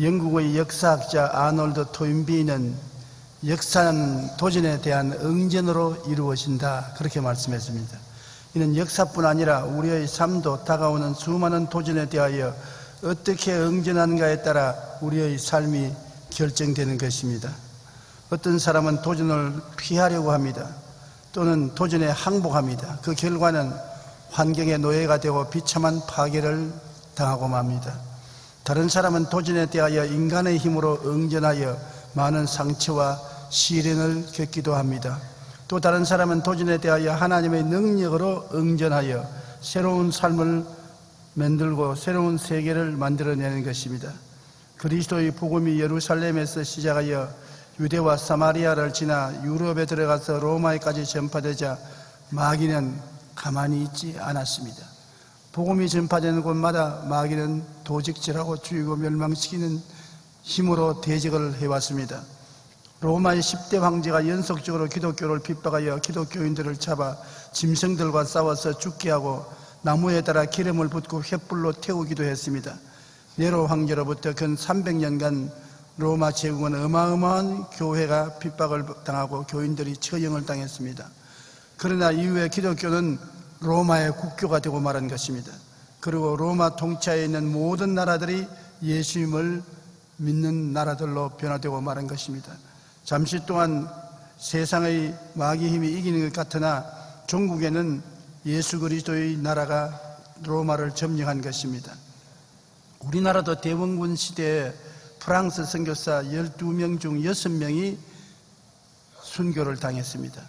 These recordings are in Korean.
영국의 역사학자 아놀드 토인비는 역사는 도전에 대한 응전으로 이루어진다 그렇게 말씀했습니다. 이는 역사뿐 아니라 우리의 삶도 다가오는 수많은 도전에 대하여 어떻게 응전하는가에 따라 우리의 삶이 결정되는 것입니다. 어떤 사람은 도전을 피하려고 합니다. 또는 도전에 항복합니다. 그 결과는 환경의 노예가 되고 비참한 파괴를 당하고 맙니다. 다른 사람은 도전에 대하여 인간의 힘으로 응전하여 많은 상처와 시련을 겪기도 합니다. 또 다른 사람은 도전에 대하여 하나님의 능력으로 응전하여 새로운 삶을 만들고 새로운 세계를 만들어내는 것입니다. 그리스도의 복음이 예루살렘에서 시작하여 유대와 사마리아를 지나 유럽에 들어가서 로마에까지 전파되자 마귀는 가만히 있지 않았습니다. 복음이 전파되는 곳마다 마귀는 도직질하고 죽이고 멸망시키는 힘으로 대적을 해왔습니다. 로마의 10대 황제가 연속적으로 기독교를 핍박하여 기독교인들을 잡아 짐승들과 싸워서 죽게 하고 나무에 따라 기름을 붓고 횃불로 태우기도 했습니다. 네로 황제로부터 근 300년간 로마 제국은 어마어마한 교회가 핍박을 당하고 교인들이 처형을 당했습니다. 그러나 이후에 기독교는 로마의 국교가 되고 말한 것입니다. 그리고 로마 통치하에 있는 모든 나라들이 예수님을 믿는 나라들로 변화되고 말한 것입니다. 잠시 동안 세상의 마귀 힘이 이기는 것 같으나 종국에는 예수 그리스도의 나라가 로마를 점령한 것입니다. 우리나라도 대원군 시대에 프랑스 선교사 12명 중 6명이 순교를 당했습니다.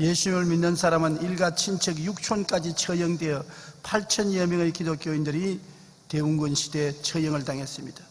예수님을 믿는 사람은 일가 친척 6촌까지 처형되어 8천여 명의 기독교인들이 대원군 시대에 처형을 당했습니다.